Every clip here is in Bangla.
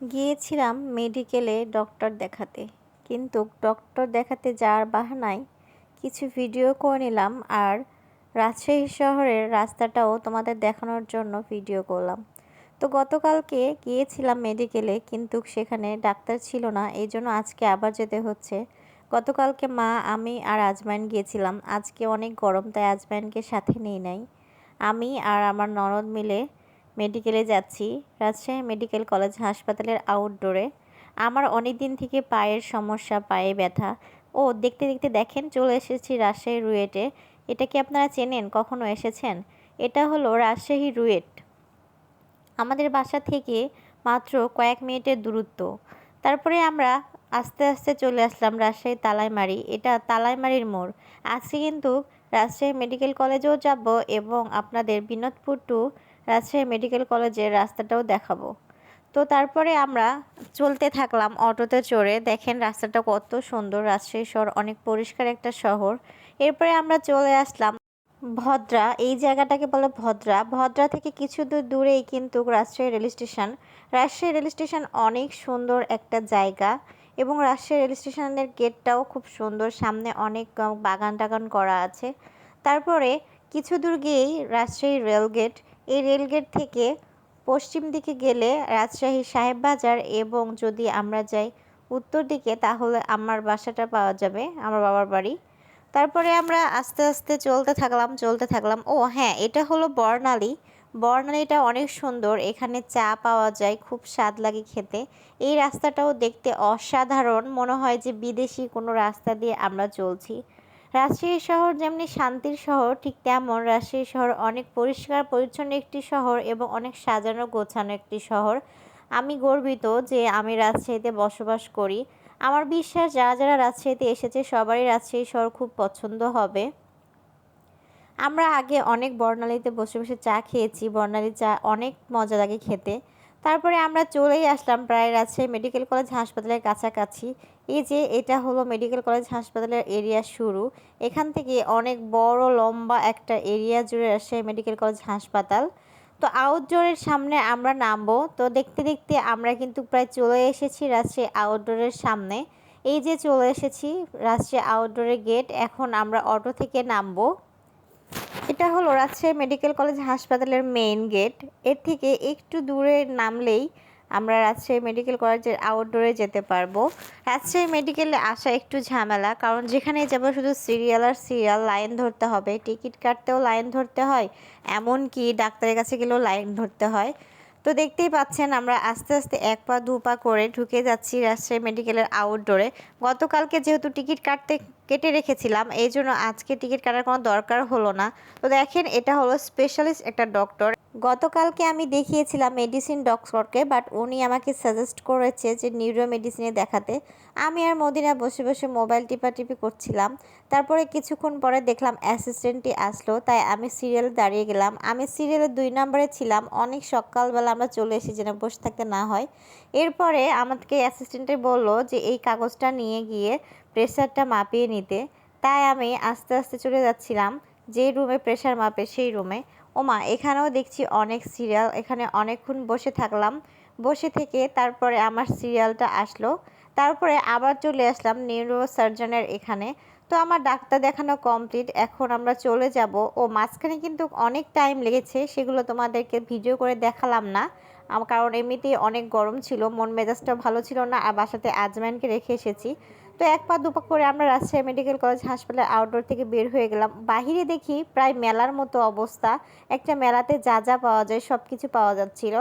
গিয়েছিলাম মেডিকেলে ডক্টর দেখাতে। কিন্তু ডক্টর দেখাতে যাওয়ার বাহানায় কিছু ভিডিও করে নিলাম আর রাজশাহী শহরের রাস্তাটাও তোমাদের দেখানোর জন্য ভিডিও করলাম। তো গতকালকে গিয়েছিলাম মেডিকেলে, কিন্তু সেখানে ডাক্তার ছিল না এই জন্য আজকে আবার যেতে হচ্ছে। গতকালকে মা, আমি আর আজমাইন গিয়েছিলাম। আজকে অনেক গরম, তাই আজমাইনকে সাথে নেই নাই। আমি আর আমার ননদ মিলে মেডিকেলে যাচ্ছি। রাজশাহী মেডিকেল কলেজ হাসপাতালের আউটডোরে আমার অনেক দিন থেকে পায়ের সমস্যা, পায়ে ব্যথা। ও, দেখতে দেখতে দেখেন, চলে এসেছি রাজশাহী রুয়েটে। এটা কি আপনারা চেনেন? কখনো এসেছেন? এটা হলো রাজশাহী রুয়েট। আমাদের বাসা থেকে মাত্র কয়েক মিনিটের দূরত্ব। তারপরে আমরা আস্তে আস্তে চলে আসলাম রাজশাহী তালাইমারি। এটা তালাইমারির মোড়। আজকে কিন্তু রাজশাহী মেডিকেল কলেজেও যাব এবং আপনাদের বিনোদপুর টু রাজশাহী মেডিকেল কলেজের রাস্তাটাও দেখাবো। তো তারপরে আমরা চলতে থাকলাম অটোতে চড়ে। দেখেন রাস্তাটা কত সুন্দর। রাজশাহী শহর অনেক পরিষ্কার একটা শহর। এরপরে আমরা চলে আসলাম ভদ্রা। এই জায়গাটাকে বলে ভদ্রা। ভদ্রা থেকে কিছু দূর দূরেই কিন্তু Rajshahi rail station. Rajshahi rail station অনেক সুন্দর একটা জায়গা এবং রাজশাহী রেল স্টেশনের গেটটাও খুব সুন্দর। সামনে অনেক বাগান টাগান করা আছে। তারপরে কিছু দূর গিয়েই রাজশাহী রেলগেট এই রেলগেট থেকে পশ্চিম দিকে গেলে রাজশাহী সাহেব বাজার এবং যদি আমরা যাই উত্তর দিকে, তাহলে আমার বাসাটা পাওয়া যাবে, আমার বাবার বাড়ি। তারপরে আমরা আস্তে আস্তে চলতে থাকলাম চলতে থাকলাম। ও হ্যাঁ এটা হলো বর্ণালী। বর্ণালীটা অনেক সুন্দর, এখানে চা পাওয়া যায়, খুব স্বাদ লাগে খেতে। এই রাস্তাটাও দেখতে অসাধারণ, মনে হয় যে বিদেশি কোনো রাস্তা দিয়ে আমরা চলছি। রাজশাহী শহর যেমনি শান্তির শহর, ঠিক তেমন রাজশাহী শহর অনেক পরিষ্কার, পরিচ্ছন্ন একটি শহর এবং অনেক সাজানো, গোছানো একটি শহর। আমি গর্বিত যে আমি রাজশাহীতে বসবাস করি। আমার বিশ্বাস, যারা যারা রাজশাহীতে এসেছে, সবারই রাজশাহী শহর খুব পছন্দ হবে। আমরা আগে অনেক বর্ণালীতে বসে বসে চা খেয়েছি। বর্ণালী চা অনেক মজা লাগে খেতে। তারপরে আমরা চলেই আসলাম প্রায় রাজশাহী মেডিকেল কলেজ হাসপাতালের কাছাকাছি। এই যে এটা হলো মেডিকেল কলেজ হাসপাতালের এরিয়া শুরু। এখান থেকে অনেক বড়, লম্বা একটা এরিয়া জুড়ে রাজশাহী মেডিকেল কলেজ হাসপাতাল। তো আউটডোরের সামনে আমরা নামবো। তো দেখতে দেখতে আমরা কিন্তু প্রায় চলে এসেছি রাজশাহী আউটডোরের সামনে। এই যে চলে এসেছি রাজশাহী আউটডোরের গেট এখন আমরা অটো থেকে নামবো। এটা হলো রাজশাহী মেডিকেল কলেজ হাসপাতালের মেইন গেটের থেকে একটু দূরে নামলেই আমরা রাজশাহী মেডিকেল কলেজের আউটডোরে যেতে পারব। রাজশাহী মেডিকেলে আসা একটু ঝামেলা, কারণ যেখানে যাব শুধু সিরিয়াল আর সিরিয়াল লাইন ধরতে হবে। টিকিট কাটতেও লাইন ধরতে হয়, এমনকি ডাক্তারের কাছে গেলেও লাইন ধরতে হয়। তো দেখতেই পাচ্ছেন, আমরা আস্তে আস্তে এক পা, দু পা করে ঢুকে যাচ্ছি রাজশাহী মেডিকেলের আউটডোরে গতকালকে যেহেতু টিকিট কাটতে, কেটে রেখেছিলাম, এই জন্য আজকে টিকিট কাটার কোনো দরকার হলো না। তো দেখেন, এটা হলো স্পেশালিস্ট একটা ডক্টর গতকালকে আমি দেখিয়েছিলাম মেডিসিন ডক্টরকে বাট উনি আমাকে সাজেস্ট করেছে যে নিউরো মেডিসিনে দেখাতে। আমি আর মদিনা বসে বসে মোবাইল টিপাটিপি করছিলাম। তারপরে কিছুক্ষণ পরে দেখলাম অ্যাসিস্ট্যান্টটি আসলো, তাই আমি সিরিয়াল দাঁড়িয়ে গেলাম। আমি সিরিয়ালের দুই নম্বরে ছিলাম, অনেক সকালবেলা আমরা চলে এসেছি যেন বসে থাকতে না হয়। এরপরে আমাকে অ্যাসিস্ট্যান্টে বলল যে এই কাগজটা নিয়ে গিয়ে প্রেশারটা মাপিয়ে নিতে। তাই আমি আস্তে আস্তে চলে যাচ্ছিলাম, যে রুমে প্রেশার মাপে সেই রুমে ওমা, এখানেও দেখছি অনেক সিরিয়াল, এখানে অনেকক্ষণ বসে থাকলাম। বসে থেকে তারপরে আমার সিরিয়ালটা আসলো। তারপরে আবার চলে আসলাম নিউরো সার্জনের এখানে। তো আমার ডাক্তার দেখানো কমপ্লিট, এখন আমরা চলে যাব। ও, মাঝখানে কিন্তু অনেক টাইম লেগেছে, সেগুলো তোমাদেরকে ভিডিও করে দেখালাম না। কারণ এমনিতেই অনেক গরম ছিল, মন মেজাজটা ভালো ছিল না, আর বাসাতে আজমাইনকে রেখে এসেছি। তো এক পা দুপা করে আমরা রাজশাহী মেডিকেল কলেজ হাসপাতালের আউটডোর থেকে বের হয়ে গেলাম। বাহিরে দেখি প্রায় মেলার মতো অবস্থা। একটা মেলাতে যা যা পাওয়া যায় সব কিছু পাওয়া যাচ্ছিল।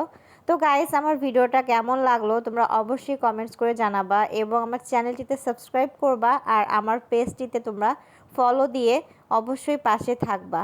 তো গাইস আমার ভিডিওটা কেমন লাগল তোমরা অবশ্যই কমেন্টস করে জানাবা এবং আমার চ্যানেলটিতে সাবস্ক্রাইব করবা আর আমার পেজটিতে তোমরা ফলো দিয়ে অবশ্যই পাশে থাকবা।